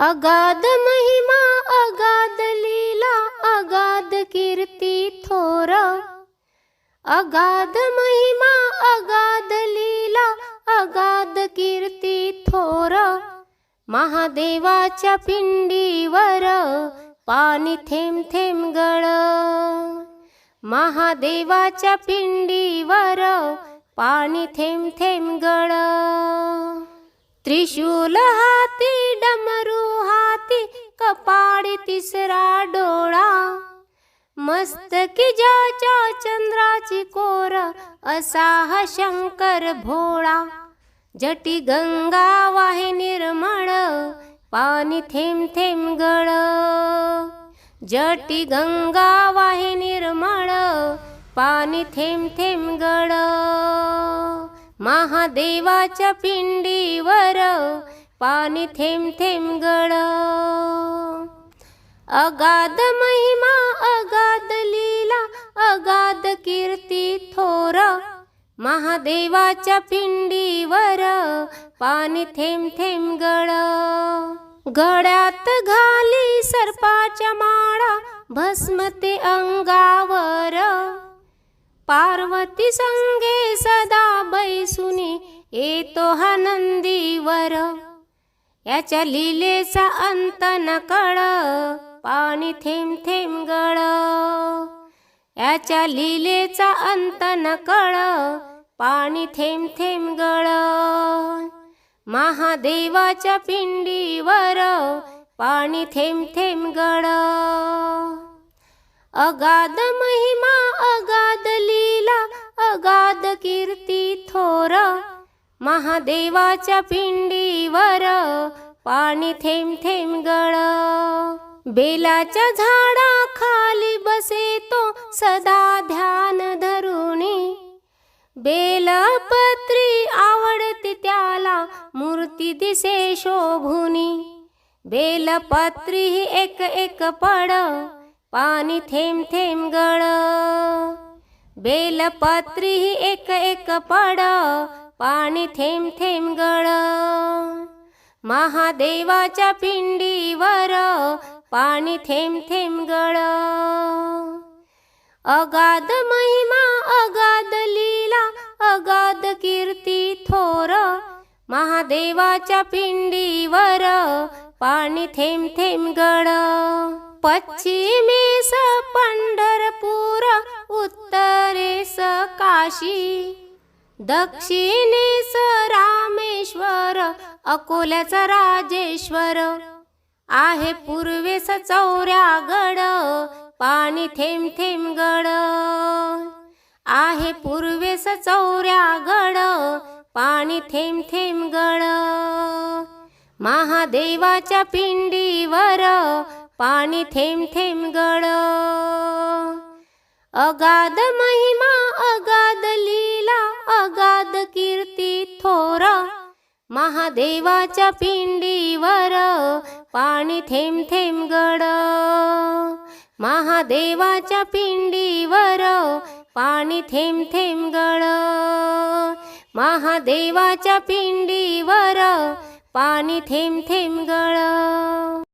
अगाध महिमा अगाध लीला अगाध कीर्ती थोर. अगाध महिमा अगाध लीला अगाध कीर्ती थोर. महादेवाच्या पिंडीवर पाणी थेंब थेंब गळ. महादेवाच्या पिंडीवर पाणी थेंब थेंब गळ. त्रिशूल हाती डमरू हाती कपाळी तिसरा डोळा. मस्तकी ज्याच्या चंद्राची कोर असा हा शंकर भोळा. जटी गंगा वाहे निर्मळ पाणी थेंब थेंब गळ. जटी गंगा वाहे निर्मळ पाणी थेंब थेंब गळ. महादेवाच्या पिंडीवर पाणी थेंब थेंब गळ. अगाध महिमा अगाध लीला अगाध कीर्ती थोर. महादेवाच्या पिंडीवर पाणी थेंब थेंब गळ. गळ्यात घाली सर्पाच्या माळा भस्मते अंगावर. पार्वती संगे सदा बैस येतो हा नंदीवर. याच्या लिलेचा अंत न कळ पाणी थेंब थेंब गळ. याच्या लिलेचा अंत न कळ पाणी थेंब थेंब गळ. महादेवाच्या पिंडीवर पाणी थेंब थेंब गळ. अगाध महिमा अगाध लीला अगाध कीर्ती महादेवाच्या पिंडीवर पाणी थेंब थेंब गळ. बेलाच्या झाडा खाली बसे तो सदा ध्यान धरुणी बेलपत्री आवडते त्याला मूर्ती दिसे शोभुनी. बेलपत्री ही एक एक पड पाणी थेंब थेंब गळ. बेलपत्री ही एक एक पड पाणी थेंब थेंब गळ. महादेवाच्या पिंडीवर पाणी थेंब थेंब गळ. अगाध महिमा अगाध लीला अगाध कीर्ती थोर. महादेवाच्या पिंडीवर पाणी थेंब थेंब गळ. पश्चिमेस पंढरपूर उत्तरेस काशी. दक्षिणेस रामेश्वर अकोल्याचा राजेश्वर. आहे पूर्वेस चौऱ्यागड पाणी थेंब थेंब गड. आहे पूर्वेस चौऱ्यागड पाणी थेंब थेंब गड. महादेवाच्या पिंडीवर पाणी थेंब थेंब गड. अगाध किती थोर महादेवाच्या पिंडीवर पाणी थेंब थेंब गळ महादेवाच्या पिंडीवर पाणी थेंब थेंब गळ महादेवाच्या पिंडीवर पाणी थेंब थेंब गळ